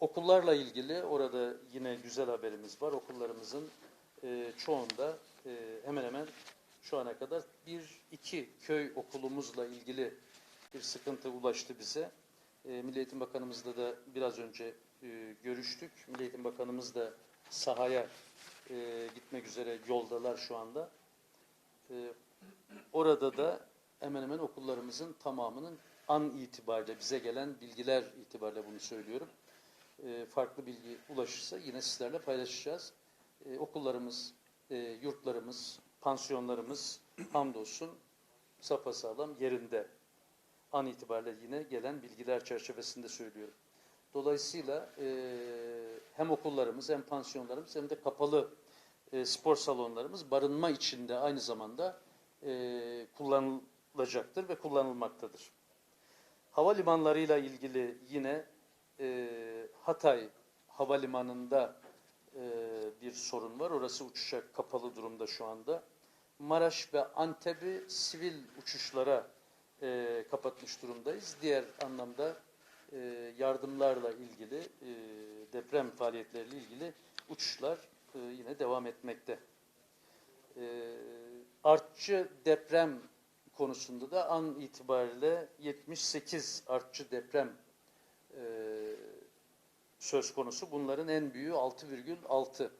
Okullarla ilgili orada yine güzel haberimiz var. Okullarımızın e, çoğunda e, hemen hemen şu ana kadar bir iki köy okulumuzla ilgili bir sıkıntı ulaştı bize. E, Milli Eğitim Bakanımızla da biraz önce e, görüştük. Milli Eğitim Bakanımız da sahaya e, gitmek üzere yoldalar şu anda. E, orada da hemen hemen okullarımızın tamamının an itibariyle bize gelen bilgiler itibariyle bunu söylüyorum. E, farklı bilgi ulaşırsa yine sizlerle paylaşacağız. E, okullarımız, e, yurtlarımız, pansiyonlarımız hamdolsun sapasağlam yerinde. An itibariyle yine gelen bilgiler çerçevesinde söylüyorum. Dolayısıyla hem okullarımız hem pansiyonlarımız hem de kapalı spor salonlarımız barınma içinde aynı zamanda kullanılacaktır ve kullanılmaktadır. Havalimanlarıyla ilgili yine e, Hatay Havalimanı'nda e, bir sorun var. Orası uçuşa kapalı durumda şu anda. Maraş ve Antep'i sivil uçuşlara e, kapatmış durumdayız. Diğer anlamda e, yardımlarla ilgili, e, deprem faaliyetleriyle ilgili uçuşlar e, yine devam etmekte. E, artçı deprem konusunda da an itibariyle 78 artçı deprem e, söz konusu. Bunların en büyüğü 6,6.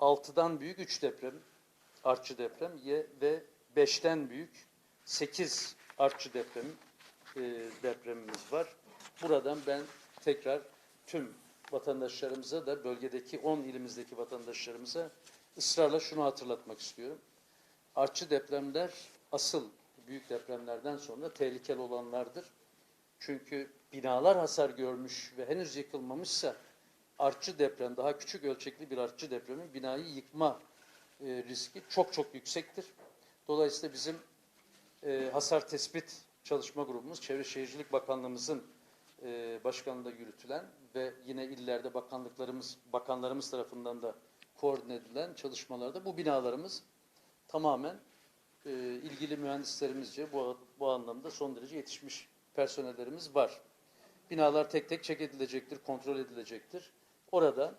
6'dan büyük 3 deprem, artçı deprem ye- ve 5'ten büyük 8 artçı deprem e, depremimiz var. Buradan ben tekrar tüm vatandaşlarımıza da bölgedeki 10 ilimizdeki vatandaşlarımıza ısrarla şunu hatırlatmak istiyorum. Artçı depremler asıl büyük depremlerden sonra tehlikeli olanlardır. Çünkü binalar hasar görmüş ve henüz yıkılmamışsa artçı deprem, daha küçük ölçekli bir artçı depremin binayı yıkma e, riski çok çok yüksektir. Dolayısıyla bizim e, hasar tespit çalışma grubumuz, Çevre Şehircilik Bakanlığımızın e, başkanlığında yürütülen ve yine illerde bakanlıklarımız, bakanlarımız tarafından da koordine edilen çalışmalarda bu binalarımız tamamen e, ilgili mühendislerimizce bu, bu anlamda son derece yetişmiş personellerimiz var. Binalar tek tek çek edilecektir, kontrol edilecektir. Orada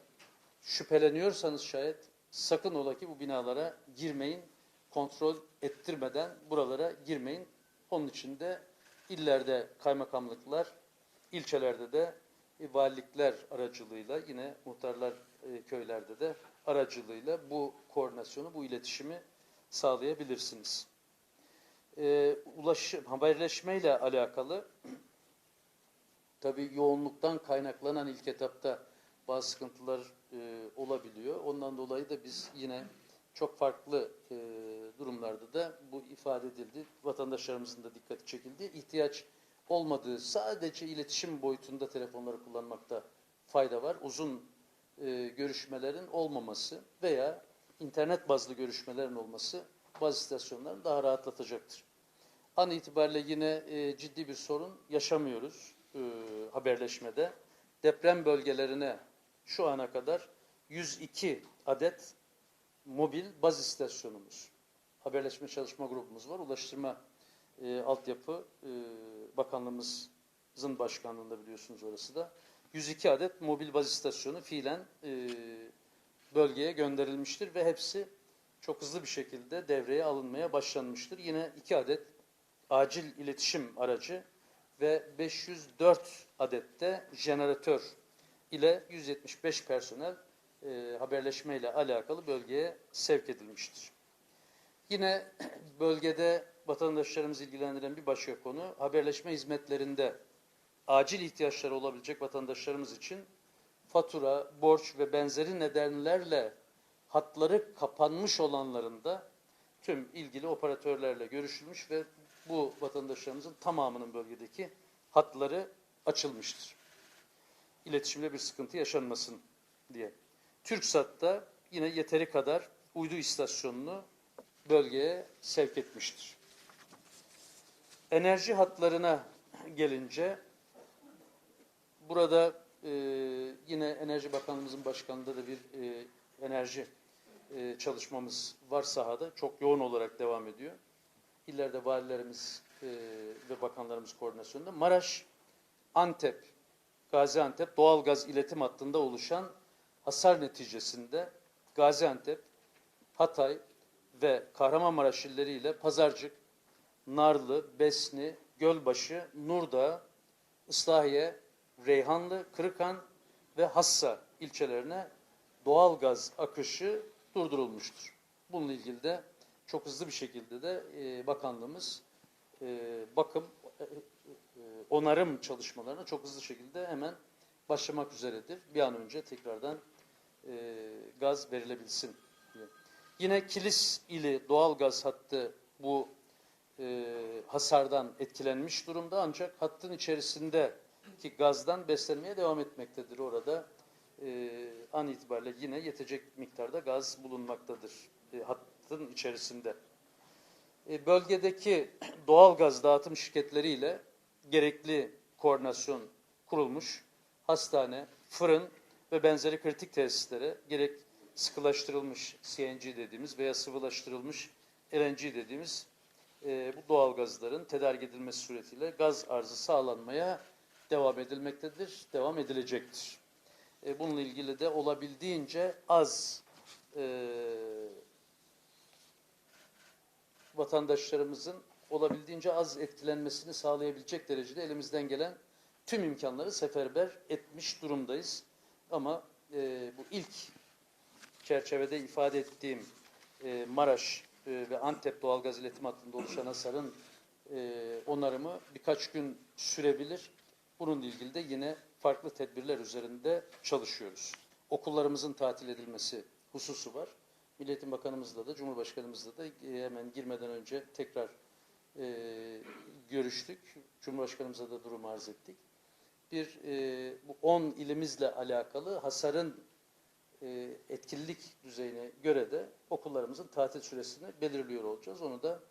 şüpheleniyorsanız şayet sakın ola ki bu binalara girmeyin, kontrol ettirmeden buralara girmeyin. Onun için de illerde kaymakamlıklar, ilçelerde de e, valilikler aracılığıyla yine muhtarlar e, köylerde de aracılığıyla bu koordinasyonu, bu iletişimi sağlayabilirsiniz. E, ulaşım, haberleşmeyle alakalı tabii yoğunluktan kaynaklanan ilk etapta bazı sıkıntılar e, olabiliyor. Ondan dolayı da biz yine çok farklı e, durumlarda da bu ifade edildi. Vatandaşlarımızın da dikkati çekildi. İhtiyaç olmadığı sadece iletişim boyutunda telefonları kullanmakta fayda var. Uzun e, görüşmelerin olmaması veya internet bazlı görüşmelerin olması bazı istasyonları daha rahatlatacaktır. An itibariyle yine e, ciddi bir sorun yaşamıyoruz e, haberleşmede. Deprem bölgelerine şu ana kadar 102 adet mobil baz istasyonumuz, haberleşme çalışma grubumuz var. Ulaştırma e, altyapı e, bakanlığımızın başkanlığında biliyorsunuz orası da. 102 adet mobil baz istasyonu fiilen e, bölgeye gönderilmiştir ve hepsi çok hızlı bir şekilde devreye alınmaya başlanmıştır. Yine 2 adet acil iletişim aracı ve 504 adette jeneratör ile 175 personel e, haberleşme ile alakalı bölgeye sevk edilmiştir. Yine bölgede vatandaşlarımızı ilgilendiren bir başka konu haberleşme hizmetlerinde acil ihtiyaçları olabilecek vatandaşlarımız için fatura, borç ve benzeri nedenlerle hatları kapanmış olanların da tüm ilgili operatörlerle görüşülmüş ve bu vatandaşlarımızın tamamının bölgedeki hatları açılmıştır. İletişimde bir sıkıntı yaşanmasın diye. TürkSat'ta yine yeteri kadar uydu istasyonunu bölgeye sevk etmiştir. Enerji hatlarına gelince burada e, yine Enerji Bakanlığımızın başkanlığında da bir e, enerji e, çalışmamız var sahada. Çok yoğun olarak devam ediyor. İllerde valilerimiz e, ve bakanlarımız koordinasyonunda. Maraş, Antep Gaziantep doğalgaz iletim hattında oluşan hasar neticesinde Gaziantep, Hatay ve Kahramanmaraş illeriyle Pazarcık, Narlı, Besni, Gölbaşı, Nurdağ, Islahiye, Reyhanlı, Kırıkhan ve Hassa ilçelerine doğal gaz akışı durdurulmuştur. Bununla ilgili de çok hızlı bir şekilde de e, bakanlığımız e, bakım, e, e, onarım çalışmalarına çok hızlı şekilde hemen başlamak üzeredir. Bir an önce tekrardan e, gaz verilebilsin diye. Yine Kilis ili doğal gaz hattı bu e, hasardan etkilenmiş durumda ancak hattın içerisindeki gazdan beslenmeye devam etmektedir. Orada e, an itibariyle yine yetecek miktarda gaz bulunmaktadır e, hattın içerisinde. E, bölgedeki doğal gaz dağıtım şirketleriyle gerekli koordinasyon kurulmuş. Hastane, fırın ve benzeri kritik tesislere gerek sıkılaştırılmış CNG dediğimiz veya sıvılaştırılmış LNG dediğimiz e, bu doğal gazların tedarik edilmesi suretiyle gaz arzı sağlanmaya devam edilmektedir, devam edilecektir. E, bununla ilgili de olabildiğince az e, vatandaşlarımızın olabildiğince az etkilenmesini sağlayabilecek derecede elimizden gelen tüm imkanları seferber etmiş durumdayız. Ama e, bu ilk çerçevede ifade ettiğim e, Maraş e, ve Antep doğalgaz iletim hattında oluşan hasarın e, onarımı birkaç gün sürebilir. Bununla ilgili de yine farklı tedbirler üzerinde çalışıyoruz. Okullarımızın tatil edilmesi hususu var. Milletin Bakanımızla da Cumhurbaşkanımızla da e, hemen girmeden önce tekrar e, görüştük. Cumhurbaşkanımıza da durum arz ettik. Bir e, bu 10 ilimizle alakalı hasarın e, etkililik düzeyine göre de okullarımızın tatil süresini belirliyor olacağız. Onu da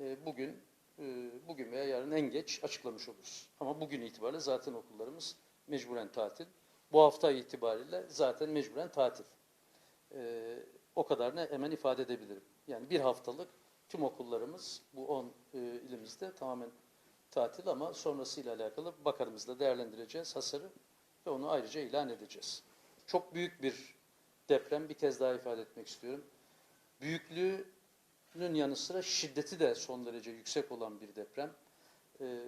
e, bugün e, bugün veya yarın en geç açıklamış oluruz. Ama bugün itibariyle zaten okullarımız mecburen tatil. Bu hafta itibariyle zaten mecburen tatil. E, o kadarını hemen ifade edebilirim. Yani bir haftalık tüm okullarımız bu 10 e, ilimizde tamamen tatil ama sonrasıyla alakalı bakanımızla değerlendireceğiz hasarı ve onu ayrıca ilan edeceğiz. Çok büyük bir deprem bir kez daha ifade etmek istiyorum. Büyüklüğünün yanı sıra şiddeti de son derece yüksek olan bir deprem. Ee,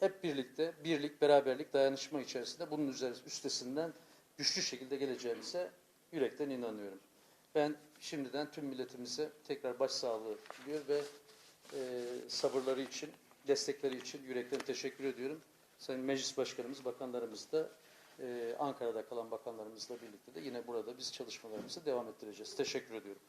hep birlikte, birlik, beraberlik, dayanışma içerisinde bunun üzeri, üstesinden güçlü şekilde geleceğimize yürekten inanıyorum. Ben şimdiden tüm milletimize tekrar başsağlığı diliyor ve e, sabırları için, destekleri için yürekten teşekkür ediyorum. Sayın Meclis Başkanımız, bakanlarımız da e, Ankara'da kalan bakanlarımızla birlikte de yine burada biz çalışmalarımızı devam ettireceğiz. Teşekkür ediyorum.